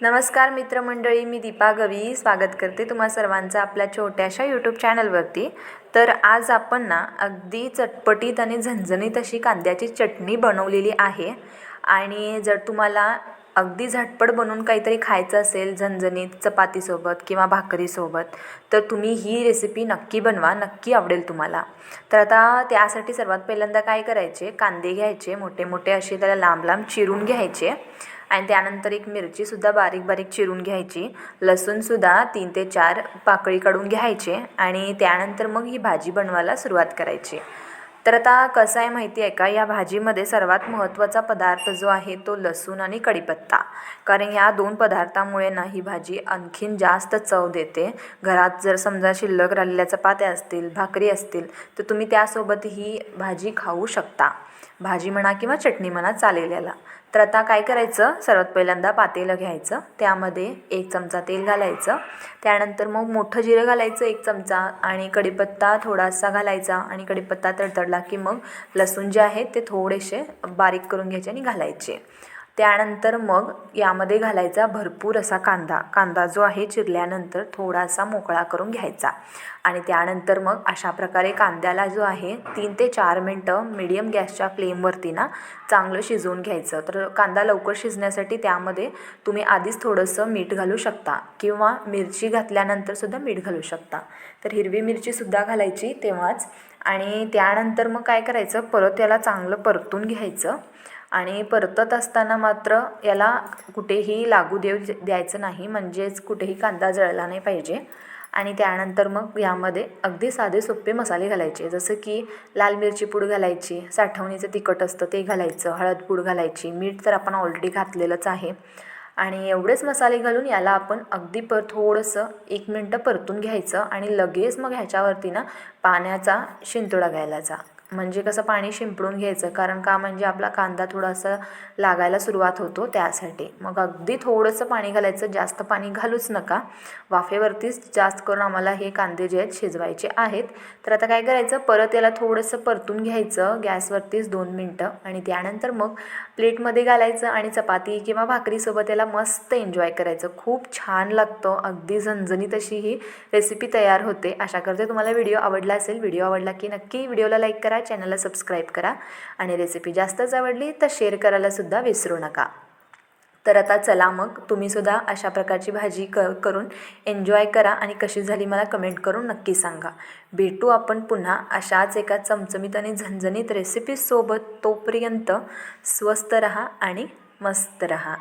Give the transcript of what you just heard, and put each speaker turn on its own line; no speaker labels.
नमस्कार मित्रमंडळी मी दीपा गवी स्वागत करते तुम्हा सर्वांचं आपल्या छोट्याशा यूट्यूब चॅनलवरती तर आज आपण ना अगदी चटपटीत आणि झणझणीत अशी कांद्याची चटणी बनवलेली आहे. आणि जर तुम्हाला अगदी झटपट बनवून काहीतरी खायचं असेल झणझणीत चपातीसोबत किंवा भाकरीसोबत तर तुम्ही ही रेसिपी नक्की बनवा नक्की आवडेल तुम्हाला. तर आता त्यासाठी सर्वात पहिल्यांदा काय करायचे? कांदे घ्यायचे मोठे मोठे असे त्याला लांब लांब चिरून घ्यायचे. आणि त्यानंतर एक मिरचीसुद्धा बारीक बारीक चिरून घ्यायची. लसूणसुद्धा तीन ते चार पाकळी काढून घ्यायचे आणि त्यानंतर मग ही भाजी बनवायला सुरुवात करायची. तर आता कसं आहे माहिती आहे का? या भाजीमध्ये सर्वात महत्त्वाचा पदार्थ जो आहे तो लसूण आणि कढीपत्ता कारण या दोन पदार्थामुळे ना ही भाजी आणखीन जास्त चव देते. घरात जर समजा शिल्लक राहिलेल्या चपात्या असतील भाकरी असतील तर तुम्ही त्यासोबत ही भाजी खाऊ शकता. भाजी म्हणा किंवा चटणी म्हणा चालेल याला तर आता काय करायचं? सर्वात पहिल्यांदा पातेलं घ्यायचं. त्यामध्ये एक चमचा तेल घालायचं. त्यानंतर मग मोठं जिरं घालायचं एक चमचा आणि कढीपत्ता थोडासा घालायचा आणि कढीपत्ता तडतडला की मग लसूण जे आहे ते थोडेसे बारीक करून घ्यायचे आणि घालायचे. त्यानंतर मग यामध्ये घालायचा भरपूर असा कांदा. कांदा जो आहे चिरल्यानंतर थोडासा मोकळा करून घ्यायचा. आणि त्यानंतर मग अशा प्रकारे कांद्याला जो आहे तीन ते चार मिनटं मिडियम गॅसच्या फ्लेमवरती ना चांगलं शिजवून घ्यायचं. तर कांदा लवकर शिजण्यासाठी त्यामध्ये तुम्ही आधीच थोडंसं मीठ घालू शकता किंवा मिरची घातल्यानंतरसुद्धा मीठ घालू शकता. तर हिरवी मिरचीसुद्धा घालायची तेव्हाच आणि त्यानंतर मग काय करायचं? परत याला चांगलं परतून घ्यायचं. आणि परतत असताना मात्र याला कुठेही लागू देऊ द्यायचं नाही. म्हणजेच कुठेही कांदा जळला नाही पाहिजे. आणि त्यानंतर मग यामध्ये अगदी साधे सोपे मसाले घालायचे. जसं की लाल मिरची पूड घालायची साठवणीचं तिखट असतं ते घालायचं हळद पूड घालायची. मीठ तर आपण ऑलरेडी घातलेलंच आहे. आणि एवढेच मसाले घालून याला आपण अगदी पर थोडंसं एक मिनटं परतून घ्यायचं आणि लगेच मग ह्याच्यावरती ना पाण्याचा शिंतोडा घ्यायलाचा म्हणजे कसं पाणी शिंपडून घ्यायचं कारण का म्हणजे आपला कांदा थोडासा लागायला सुरुवात होतो त्यासाठी. मग अगदी थोडंसं पाणी घालायचं जास्त पाणी घालूच नका. वाफेवरतीच जास्त करून आम्हाला हे कांदे जे आहेत शिजवायचे आहेत. तर आता काय करायचं परत याला थोडंसं परतून घ्यायचं गॅसवरतीच दोन मिनटं. आणि त्यानंतर मग प्लेटमध्ये घालायचं आणि चपाती किंवा भाकरीसोबत याला मस्त एन्जॉय करायचं. खूप छान लागतं अगदी झणझणीत अशी ही रेसिपी तयार होते. अशा करते तुम्हाला व्हिडिओ आवडला असेल. व्हिडिओ आवडला की नक्की व्हिडिओला लाईक करा. चॅनलला सबस्क्राईब करा आणि रेसिपी जास्तच आवडली तर शेअर करायलासुद्धा विसरू नका. तर आता चला मग तुम्हीसुद्धा अशा प्रकारची भाजी क करून एन्जॉय करा आणि कशी झाली मला कमेंट करून नक्की सांगा. भेटू आपण पुन्हा अशाच एका चमचमीत आणि झणझणीत रेसिपीसोबत तोपर्यंत स्वस्त रहा आणि मस्त रहा.